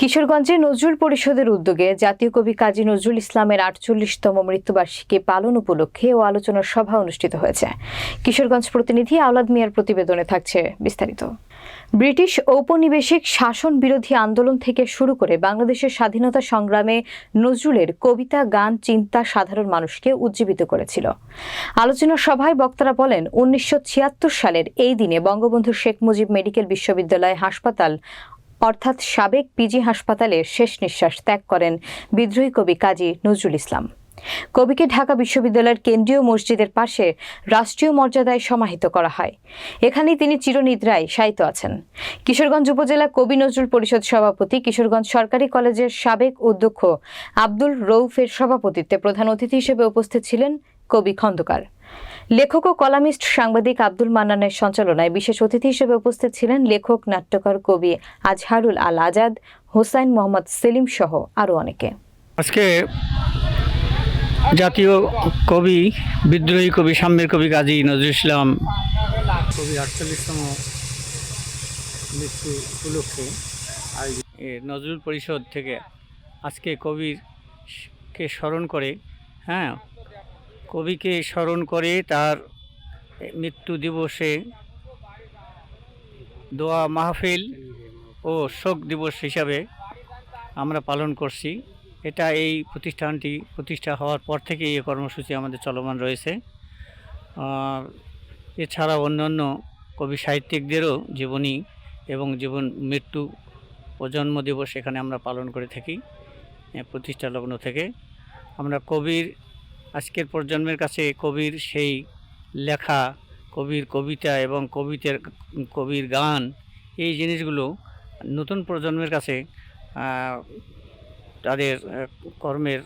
কিশোরগঞ্জে নজরুল পরিষদের উদ্যোগে জাতীয় কবি কাজী নজরুল ইসলামের আটচল্লিশতম মৃত্যুবার্ষিকী পালন উপলক্ষে ও আলোচনা সভা অনুষ্ঠিত হয়েছে। কিশোরগঞ্জ প্রতিনিধি আওলাদ মিয়ার প্রতিবেদনে থাকছে বিস্তারিত। ব্রিটিশ ঔপনিবেশিক শাসন বিরোধী আন্দোলন থেকে শুরু করে বাংলাদেশের স্বাধীনতা সংগ্রামে নজরুলের কবিতা, গান, চিন্তা সাধারণ মানুষকে উজ্জীবিত করেছিল। আলোচনা সভায় বক্তারা বলেন, উনিশশো ছিয়াত্তর সালের এই দিনে বঙ্গবন্ধু শেখ মুজিব মেডিকেল বিশ্ববিদ্যালয় হাসপাতাল অর্থাৎ সাবেক পিজি হাসপাতালে শেষ নিঃশ্বাস ত্যাগ করেন বিদ্রোহী কবি কাজী নজরুল ইসলাম। কবিকে ঢাকা বিশ্ববিদ্যালয়ের কেন্দ্রীয় মসজিদের পাশে রাষ্ট্রীয় মর্যাদায় সমাহিত করা হয়। এখানেই তিনি চিরনিদ্রায় শায়িত আছেন। কিশোরগঞ্জ উপজেলা কবি নজরুল পরিষদ সভাপতি, কিশোরগঞ্জ সরকারি কলেজের সাবেক অধ্যক্ষ আব্দুল রৌফের সভাপতিত্বে প্রধান অতিথি হিসেবে উপস্থিত ছিলেন কবি খন্দকার। লেখক ও কলামিস্ট সাংবাদিক আব্দুল মান্নানের সঞ্চালনায় বিশেষ অতিথি হিসেবে উপস্থিত ছিলেন লেখক নাট্যকার কবি আজহারুল আল আজাদ হোসাইন মোহাম্মদ সেলিম সহ আরও অনেকে। আজকে জাতীয় কবি বিদ্রোহী কবি সাম্যের কবি কাজী নজরুল ইসলাম কবি আটচল্লিশতম মৃত্যু উপলক্ষে এ নজরুল পরিষদ থেকে আজকে কবিরকে স্মরণ করে হ্যাঁ কবিকে স্মরণ করে তার মৃত্যু দিবসে দোয়া মাহফিল ও শোক দিবস হিসাবে আমরা পালন করছি। এটা এই প্রতিষ্ঠানটি প্রতিষ্ঠা হওয়ার পর থেকেই এই কর্মসূচি আমাদের চলমান রয়েছে। এছাড়া অন্যান্য কবি সাহিত্যিকদেরও জীবনী এবং জীবন মৃত্যু ও জন্ম দিবস এখানে আমরা পালন করে থাকি প্রতিষ্ঠা লগ্ন থেকে। আমরা কবির আজকের প্রজন্মের কাছে কবির সেই লেখা, কবির কবিতা এবং কবিতার কবির গান, এই জিনিসগুলো নতুন প্রজন্মের কাছে তাদের কর্মের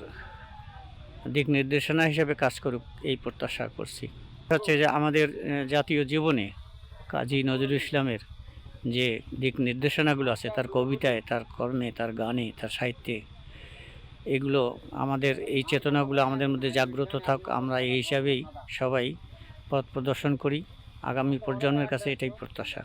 দিক নির্দেশনা হিসেবে কাজ করুক, এই প্রত্যাশা করছি। হচ্ছে যে আমাদের জাতীয় জীবনে কাজী নজরুল ইসলামের যে দিক নির্দেশনাগুলো আছে, তার কবিতায়, তার কর্মে, তার গানে, তার সাহিত্যে এগুলো আমাদের, এই চেতনাগুলো আমাদের মধ্যে জাগ্রত থাক, আমরা এই হিসাবেই সবাই পথ প্রদর্শন করি। আগামী প্রজন্মের কাছে এটাই প্রত্যাশা।